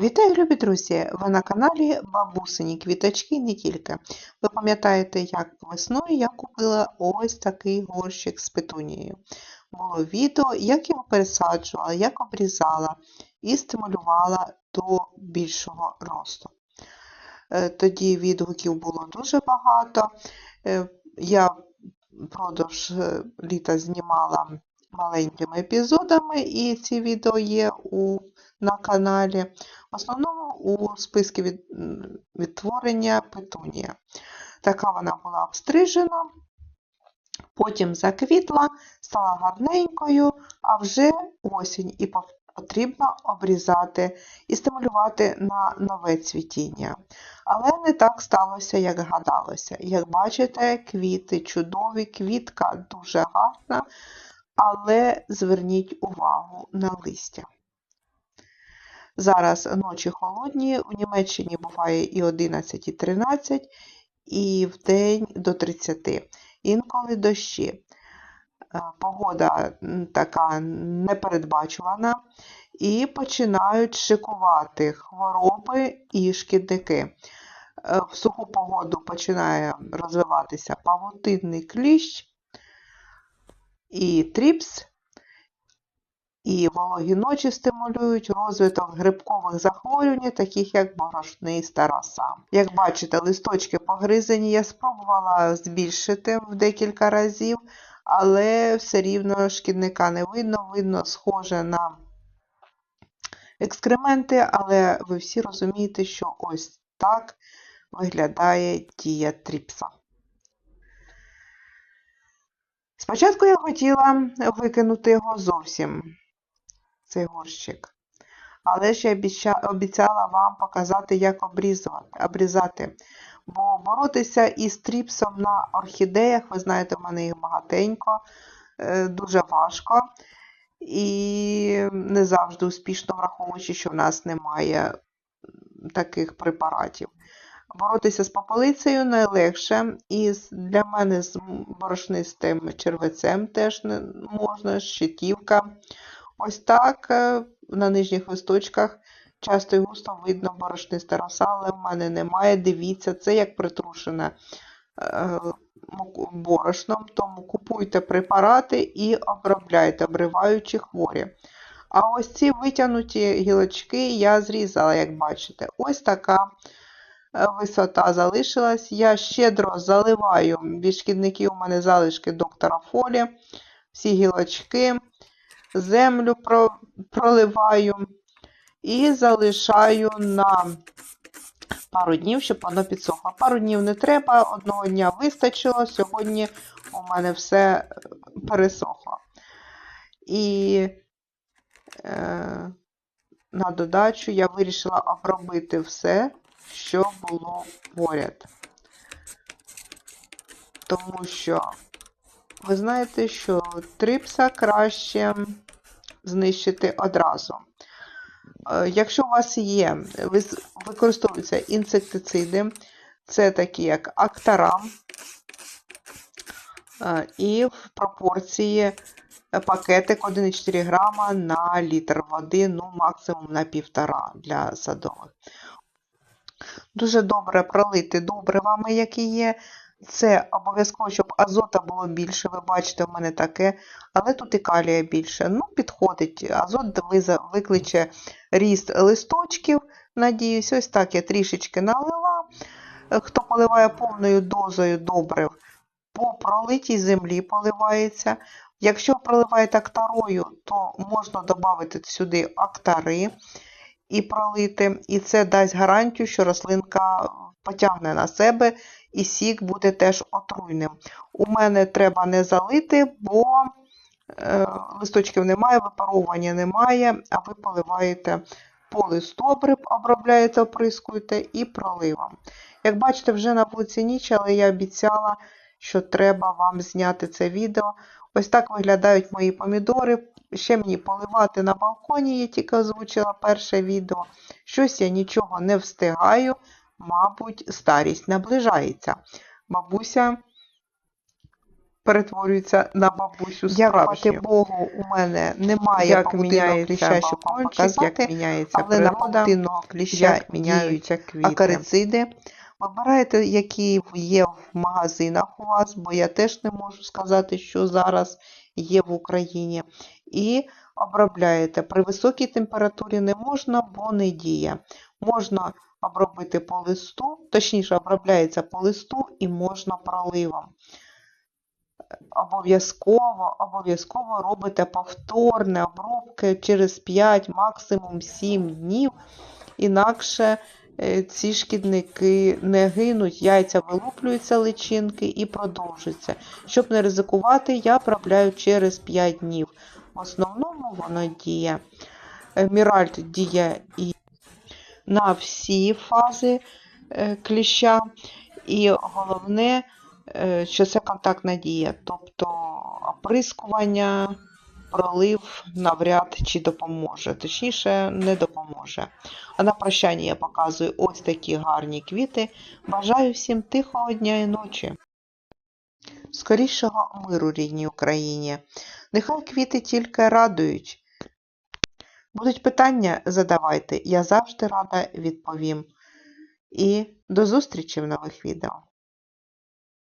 Вітаю, любі друзі! Ви на каналі Бабусині Квіточки не тільки. Ви пам'ятаєте, як весною я купила ось такий горщик з петунією. Було відео, як його пересаджувала, як обрізала і стимулювала до більшого росту. Е, Тоді відгуків було дуже багато. Е, Я впродовж е, літа знімала маленькими епізодами, і ці відео є у, на каналі. В основному у списку від, відтворення петунія. Така вона була обстрижена, потім заквітла, стала гарненькою, а вже осінь і потрібно обрізати і стимулювати на нове цвітіння. Але не так сталося, як гадалося. Як бачите, квіти чудові, квітка дуже гарна, але зверніть увагу на листя. Зараз ночі холодні, у Німеччині буває і 11, і 13, і в день до 30. Інколи дощі. Е, Погода така непередбачувана, і починають шикувати хвороби і шкідники. Е, В суху погоду починає розвиватися павутинний кліщ і тріпс, і вологі ночі стимулюють розвиток грибкових захворювань, таких як борошний староса. Як бачите, листочки погризені, я спробувала збільшити в декілька разів, але все рівно шкідника не видно, видно схоже на екскременти, але ви всі розумієте, що ось так виглядає дія тріпса. Спочатку я хотіла викинути його зовсім, цей горщик. Але я обіцяла вам показати, як обрізати. Бо боротися із тріпсом на орхідеях, ви знаєте, в мене їх багатенько, е, дуже важко. І не завжди успішно, враховуючи, що в нас немає таких препаратів. Боротися з попелицею найлегше, і для мене з борошнистим червецем теж не можна, щитівка. Ось так е, на нижніх листочках часто і густо видно борошнисте роса, але в мене немає. Дивіться, це як притрушене е, борошном, тому купуйте препарати і обробляйте, обриваючи хворі. А ось ці витягнуті гілочки я зрізала, як бачите. Ось така висота залишилась. Я щедро заливаю від у мене залишки доктора Фолі, всі гілочки, землю про- проливаю і залишаю на пару днів, щоб воно підсохло. Пару днів не треба, одного дня вистачило. Сьогодні у мене все е, пересохло. І е, на додачу я вирішила обробити все, що було поряд. Тому що ви знаєте, що трипса краще знищити одразу. Е, Якщо у вас є, використовуються інсектициди, це такі як Актарам, е, і в пропорції пакетик 1,4 грама на літр води, ну максимум на 1,5 для садових. Дуже добре пролити добривами, які є. Це обов'язково, щоб азота було більше. Ви бачите, в мене таке, але тут і калія більше. Ну, підходить. Азот викличе ріст листочків. Надіюсь, ось так я трішечки налила. Хто поливає повною дозою добрив, по пролитій землі поливається. Якщо проливаєте актарою, то можна додати сюди актари і пролити, і це дасть гарантію, що рослинка потягне на себе і сік буде теж отруйним. У мене треба не залити, бо е, листочків немає, випаровування немає, а ви поливаєте по листобрив, обробляєте, оприскуєте і проливом. Як бачите, вже на вулиці ніч, але я обіцяла, що треба вам зняти це відео. Ось так виглядають мої помідори. Ще мені поливати на балконі, я тільки озвучила перше відео. Щось я нічого не встигаю, мабуть, старість наближається. Бабуся перетворюється на бабусю справжню. Богу, у мене немає Як павутинного кліща, щоб вам показати, як міняється але на природа, павутинного кліща як міняються квіти. акарициди. Вибирайте, які є в магазинах у вас, бо я теж не можу сказати, що зараз є в Україні. І обробляєте. При високій температурі не можна, бо не діє. Можна обробити по листу, точніше, обробляється по листу і можна проливом. Обов'язково, обов'язково робите повторне обробки через 5, максимум 7 днів. Інакше ці шкідники не гинуть, яйця вилуплюються личинки і продовжуються. Щоб не ризикувати, я обробляю через 5 днів. В основному воно діє. Е, Міральт діє і на всі фази е, кліща. І головне, е, що це контактна дія, тобто оприскування, пролив навряд чи допоможе, точніше, не допоможе. А на прощання я показую ось такі гарні квіти. Бажаю всім тихого дня і ночі. Скорішого миру рідній Україні. Нехай квіти тільки радують. Будуть питання, задавайте, я завжди рада відповім. І до зустрічі в нових відео.